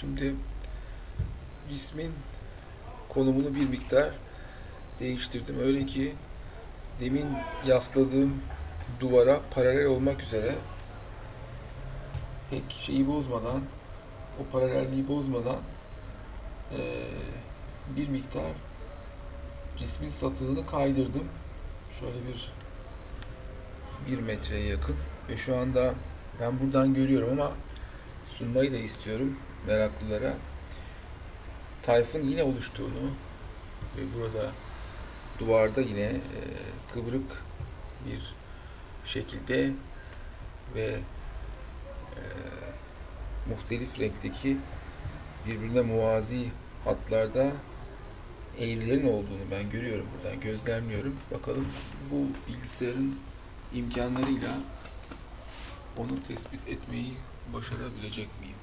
Şimdi cismin konumunu bir miktar değiştirdim. Öyle ki demin yasladığım duvara paralel olmak üzere pek şeyi bozmadan o paralelliği bozmadan eee, bir miktar cismin satığını kaydırdım. Şöyle bir bir metreye yakın ve şu anda ben buradan görüyorum ama sunmayı da istiyorum meraklılara. Tayfın yine oluştuğunu ve burada duvarda yine e, kıvrık bir şekilde ve e, muhtelif renkteki birbirine muvazi hatlarda eğrilerin olduğunu ben görüyorum buradan gözlemliyorum. Bakalım bu bilgisayarın imkanlarıyla onu tespit etmeyi başarabilecek miyim?